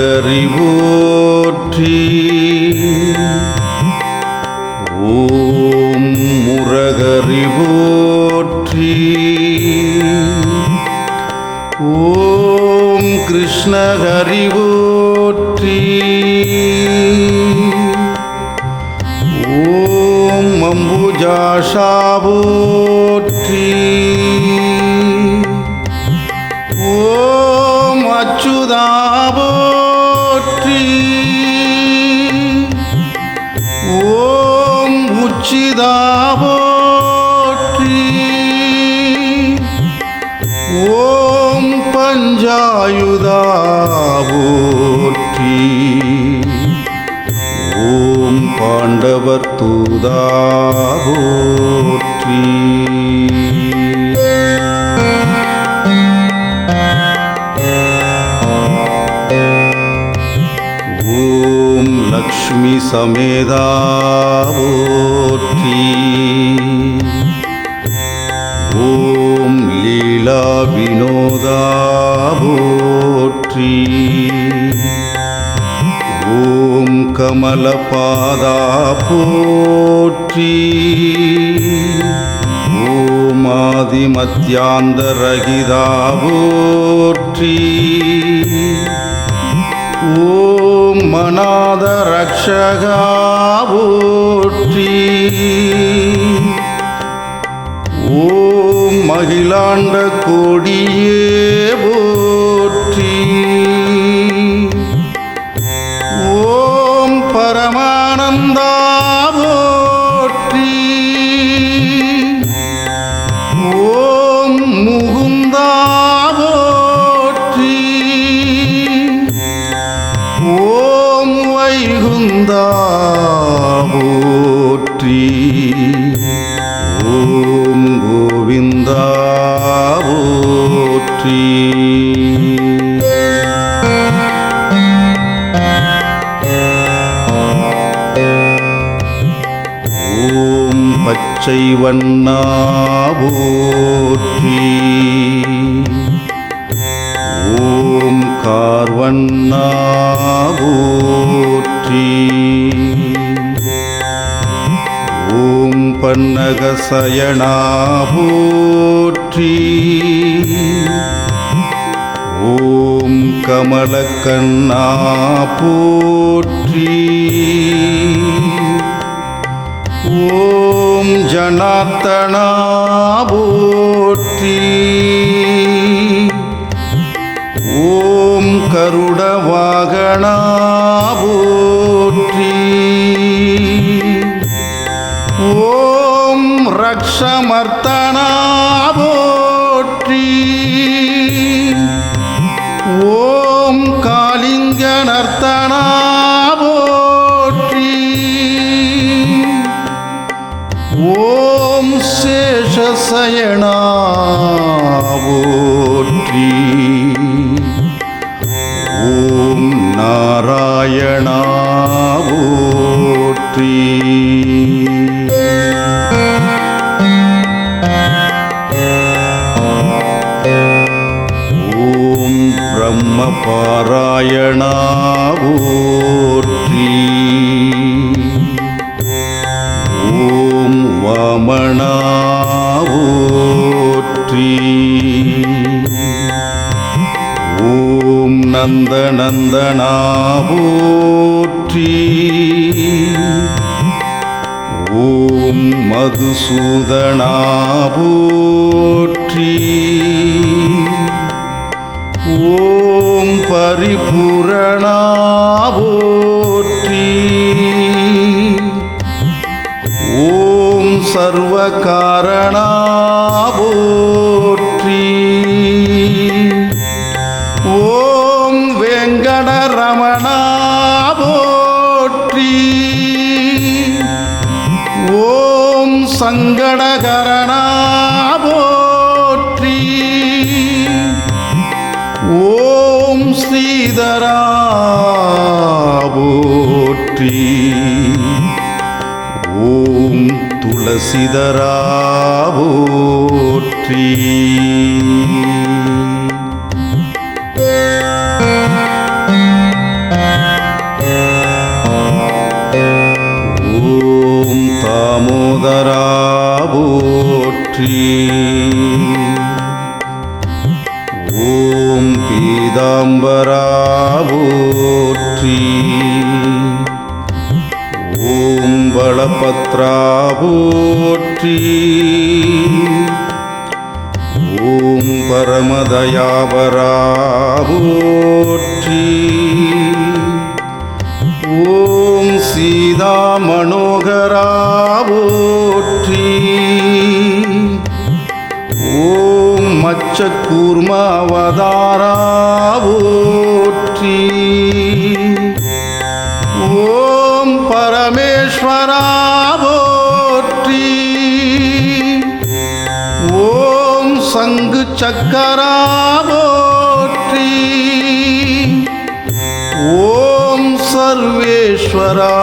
நரஹரி ஓம் முரகறிவோற்றி ஓம் கிருஷ்ணகறிவோற்றி ஓம் அம்புஜாஷாவோ சமேதா போற்றி ஓம் லீலா வினோதா போற்றி ஓம் கமலபாதா போற்றி ஓம் ஆதிமத்தியாந்தரகிதா போற்றி ஓம் மனாத ரக்ஷகா போற்றி ஓம் மகிழாண்ட கொடியே போற்றி கோவிந்தாவோற்றி ஓம் கோவிந்தாவோற்றி ஓம் பச்சை வண்ணாவோற்றி ஓம் கார்வண்ணா ஓம் பன்னக சயனா போற்றி. ஓம் கமலக்கண்ணா போற்றி. ஓம் ஜனார்த்தனா போற்றி. ஓம் கருட நர்த்தனா போற்றி ஓம் சேஷசயனா போற்றி பிரம்ம பாராயணா போற்றி ஓம் வாமனா போற்றி ஓம் நந்தநந்தனா போற்றி ஓம் மதுசூதனா பரிபூரணாவோற்றி. ஓம் சர்வ காரணா ஸ்ரீதரா போற்றி ஓம் துளசிதரா போற்றி ஓம் தாமோதரா ஓம் ஓம் பரமேஸ்வராவோற்றி. ஓம் சங்கு சக்கராவோற்றி ஓம் சர்வேஸ்வரா.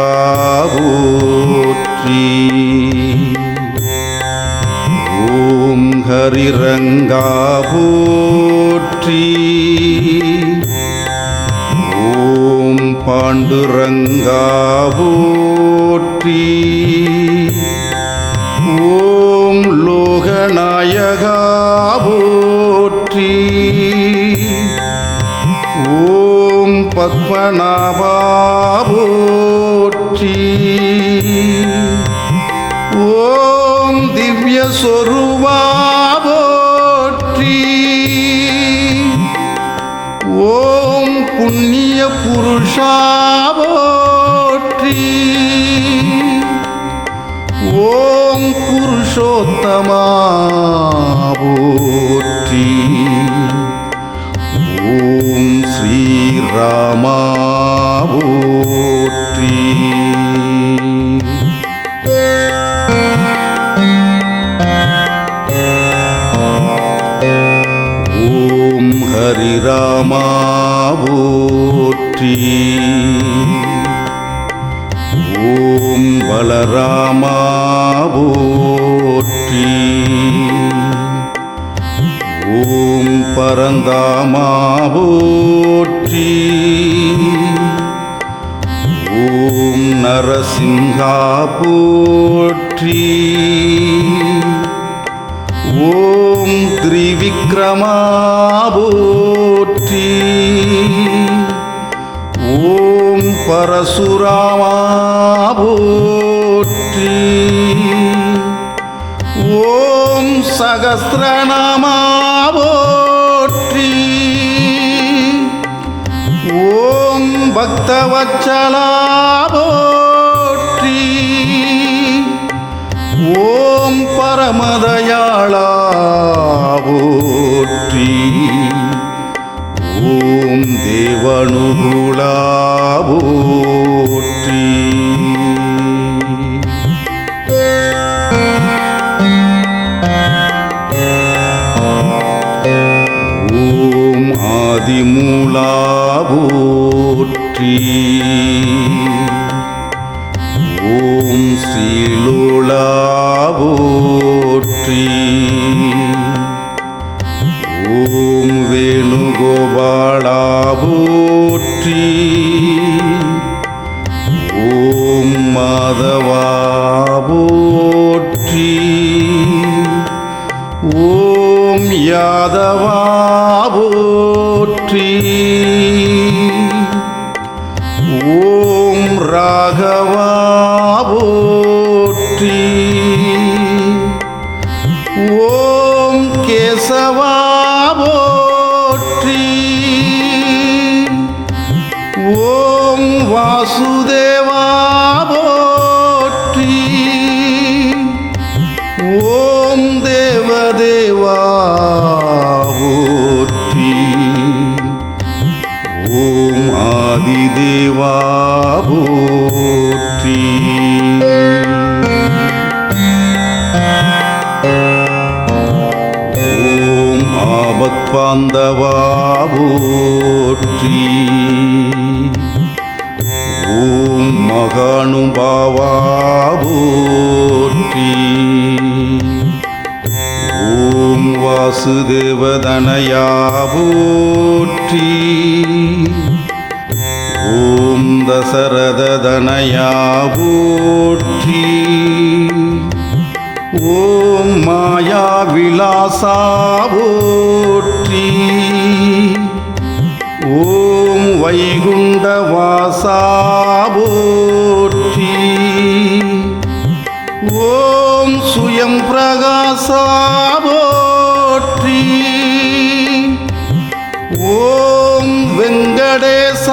ஸ்ரீரங்கா போற்றி ஓம் ஹரிரங்கா போற்றி ஓம் பாண்டுரங்கா போற்றி ஓம் லோகநாயகா போற்றி ஓம் பத்மநாபா போற்றி ஓம் திவ்ய சொருபா போற்றி ஓம் புண்ணிய புருஷா போற்றி ஓம் புருஷோத்தமா போற்றி ஓம் ஸ்ரீராமா ஓம் ஹரிராமா போற்றி ஓம் பலராமா பரந்தாமாவோற்றி ஓம் நரசிங்கா போற்றி ஓம் திரிவிக்ரமா போற்றி ஓம் பரசுராமா போற்றி ஓம் சகஸ்ரநாமா போற்றி ஓம் பக்தவச்சலா போற்றி ஓம் பரமதயாளா போற்றி ஓம் தேவனுகுலா போற்றி ஓயாதவா ஓம் ஓம் வாசுதேவதனயாபூற்றி ஓம் தசரததனயா ஓம் மாயா விலாசா போற்றி ஓம் வைகுண்ட வாசாபோற்றி ஓம் சுயம் பிரகாசாபோற்றி ஓம் வெங்கடேசாபோற்றி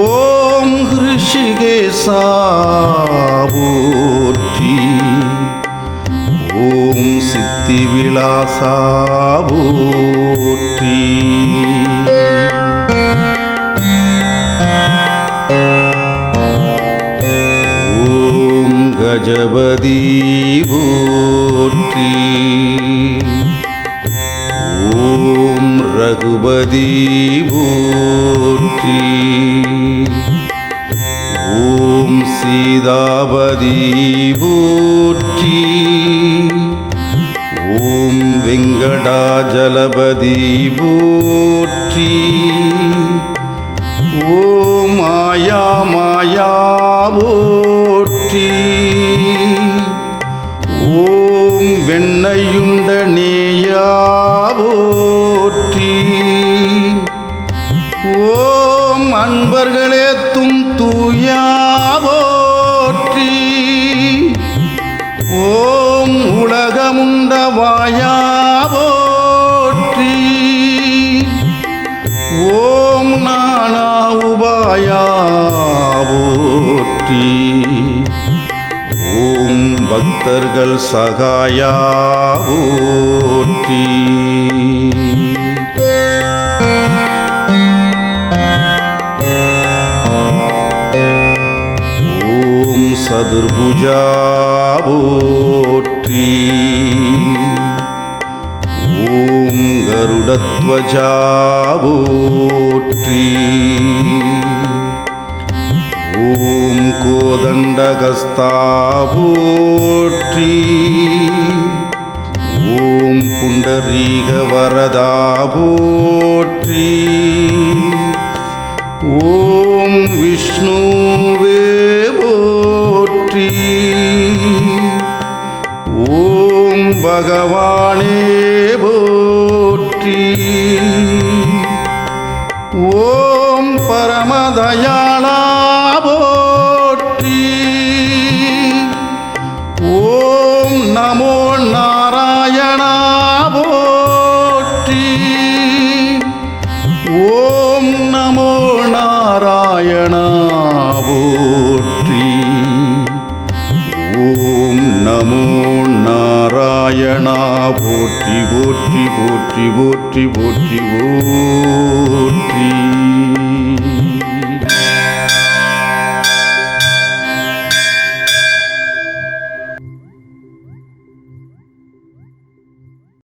ஓம் ஹிருஷிகேசாபோற்றி போற்றி சித்தி விலாசா ஓம் கஜபதி போற்றி ஓம் ரகுபதி போற்றி ஓம் சீதாபதி போற்றி வெங்கடாஜலபதி போற்றி ஓ மாயா மாயா போற்றி போற்றி ஓம் பக்தர்கள் சகாயா போற்றி. ஓம் சதுர்புஜா போற்றி. ஓம் கருடத்வஜா போற்றி. ஓம் கோதண்டகஸ்தாபோற்றி ஓம் புண்டரீக வரதா போற்றி ஓம் விஷ்ணுவே போற்றி ஓம் பகவானே ஓம்